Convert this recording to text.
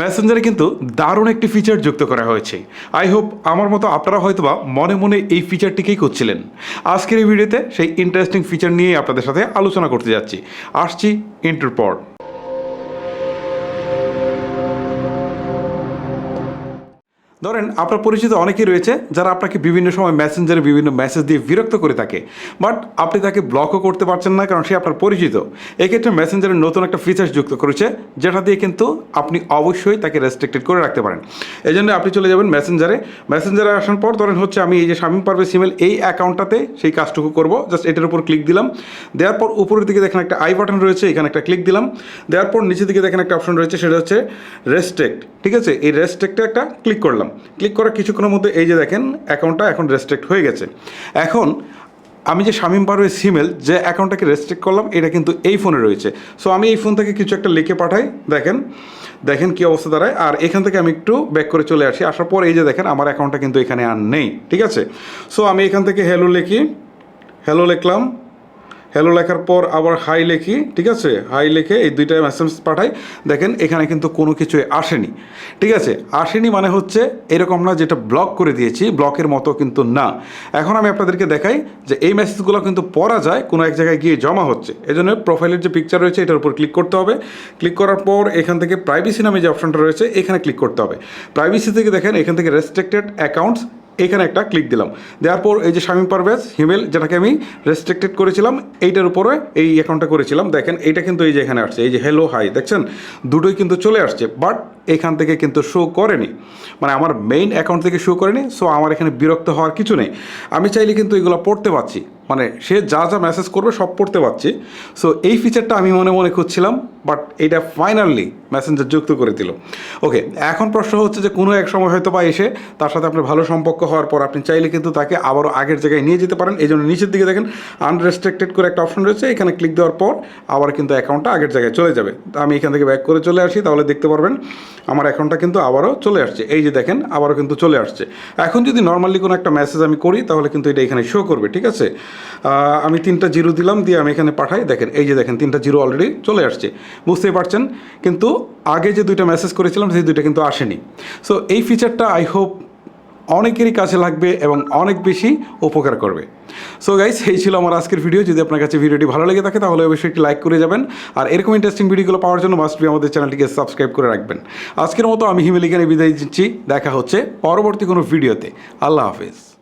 মেসেঞ্জারে কিন্তু দারুণ একটি ফিচার যুক্ত করা হয়েছে। আই হোপ আমার মতো আপনারা হয়তোবা মনে মনে এই ফিচারটিকেই করছিলেন আজকের এই ভিডিওতে সেই ইন্টারেস্টিং ফিচার নিয়ে আপনাদের সাথে আলোচনা করতে যাচ্ছি। আসছি ইন্টার ধরেন আপনার পরিচিত অনেকেই রয়েছে যারা আপনাকে বিভিন্ন সময় মেসেঞ্জারে বিভিন্ন মেসেজ দিয়ে বিরক্ত করে থাকে। বাট আপনি তাকে ব্লকও করতে পারছেন না কারণ সে আপনার পরিচিত। এক্ষেত্রে মেসেঞ্জারের নতুন একটা ফিচার্স যুক্ত করেছে, যেটা দিয়ে কিন্তু আপনি অবশ্যই তাকে রেস্ট্রিক্টেড করে রাখতে পারেন। এই জন্য আপনি চলে যাবেন মেসেঞ্জারে মেসেঞ্জারে আসার পর ধরেন হচ্ছে আমি এই যে শামীম পারভেজ সিমেল এই অ্যাকাউন্টটাতে সেই কাজটুকু করব। জাস্ট এটার উপর ক্লিক দিলাম। দেওয়ার পর উপরের দিকে দেখেন একটা আই বাটন রয়েছে, এখানে একটা ক্লিক দিলাম। দেওয়ার পর নিচের দিকে দেখেন একটা অপশন রয়েছে, সেটা হচ্ছে রেস্ট্রিক্ট ঠিক আছে? এই রেস্ট্রিক্টে একটা ক্লিক করলাম। ক্লিক করার কিছুক্ষণের মধ্যে এই যে দেখেন অ্যাকাউন্টটা এখন রেস্ট্রিক্ট হয়ে গেছে। এখন আমি যে শামীম পারভেজ সিমেল যে অ্যাকাউন্টটাকে রেস্ট্রিক্ট করলাম, এটা কিন্তু এই ফোনে রয়েছে। সো আমি এই ফোন থেকে কিছু একটা লিখে পাঠাই, দেখেন দেখেন কি অবস্থা দাঁড়ায়। আর এখান থেকে আমি একটু ব্যাক করে চলে আসি। আসার পর এই যে দেখেন, আমার অ্যাকাউন্টটা কিন্তু এখানে আর নেই, ঠিক আছে? সো আমি এখান থেকে হ্যালো লিখি। হ্যালো লিখলাম। হ্যালো লেখার পর আবার হাই লেখি, ঠিক আছে? হাই লেখে এই দুইটা মেসেজ পাঠাই। দেখেন, এখানে কিন্তু কোনো কিছুই আসেনি। ঠিক আছে? আসেনি মানে হচ্ছে এরকম না যেটা ব্লক করে দিয়েছি ব্লকের মতো কিন্তু না। এখন আমি আপনাদেরকে দেখাই যে এই মেসেজগুলো কিন্তু পড়া যায়, কোনো এক জায়গায় গিয়ে জমা হচ্ছে। এই জন্য প্রোফাইলের যে পিকচার রয়েছে, এটার উপর ক্লিক করতে হবে। ক্লিক করার পর এখান থেকে প্রাইভেসি নামে যে অপশনটা রয়েছে, এখানে ক্লিক করতে হবে। প্রাইভেসি থেকে দেখেন, এখান থেকে রেস্ট্রিক্টেড অ্যাকাউন্টস এখানে একটা ক্লিক দিলাম। দেওয়ার পর এই যে শামীম পারভেজ, হিমেল, যেটাকে আমি রেস্ট্রিক্টেড করেছিলাম, এইটার উপরে এই অ্যাকাউন্টটা করেছিলাম। দেখেন, এইটা কিন্তু এই যে এখানে আসছে, এই যে হ্যালো হাই দেখছেন? দুটোই কিন্তু চলে আসছে বাট এখান থেকে কিন্তু শো করেনি। মানে আমার মেইন অ্যাকাউন্ট থেকে শো করেনি সো আমার এখানে বিরক্ত হওয়ার কিছু নেই। আমি চাইলে কিন্তু এগুলো পড়তে পারছি। মানে সে যা যা মেসেজ করবে সব পড়তে পারছি। সো এই ফিচারটা আমি মনে মনে খুঁজছিলাম বাট এটা ফাইনালি মেসেঞ্জার যুক্ত করে দিল। ওকে এখন প্রশ্ন হচ্ছে যে কোনো এক সময় হয়তো বা এসে তার সাথে আপনার ভালো সম্পর্ক হওয়ার পর আপনি চাইলে কিন্তু তাকে আবারও আগের জায়গায় নিয়ে যেতে পারেন। এই জন্য নিচের দিকে দেখেন আনরেস্ট্রিক্টেড করে একটা অপশন রয়েছে। এখানে ক্লিক দেওয়ার পর আবার কিন্তু অ্যাকাউন্টটা আগের জায়গায় চলে যাবে। তো আমি এখান থেকে ব্যাক করে চলে আসি, তাহলে দেখতে পারবেন আমার অ্যাকাউন্টটা কিন্তু আবারও চলে আসছে। এই যে দেখেন, আবারও কিন্তু চলে আসছে। এখন যদি নর্মালি কোনো একটা মেসেজ আমি করি, তাহলে কিন্তু এটা এখানে শো করবে, ঠিক আছে? আমি তিনটা জিরো দিলাম, দিয়ে আমি এখানে পাঠাই। দেখেন, এই যে দেখেন, তিনটা জিরো অলরেডি চলে আসছে। বুঝতেই পারছেন? কিন্তু আগে যে দুইটা মেসেজ করেছিলাম, সেই দুইটা কিন্তু আসেনি। সো এই ফিচারটা আই হোপ অনেকেরই কাছে লাগবে এবং অনেক বেশি উপকার করবে। সো গাইস এই ছিল আমার আজকের ভিডিও যদি আপনার কাছে ভিডিওটি ভালো লেগে থাকে, তাহলে অবশ্যই একটি লাইক করে যাবেন। আর এরকম ইন্টারেস্টিং ভিডিওগুলো পাওয়ার জন্য মাস্ট বি আমাদের চ্যানেলটিকে সাবস্ক্রাইব করে রাখবেন। আজকের মতো আমি হিমেল এখানে বিদায় দিচ্ছি দেখা হচ্ছে পরবর্তী কোনো ভিডিওতে আল্লাহ হাফিজ।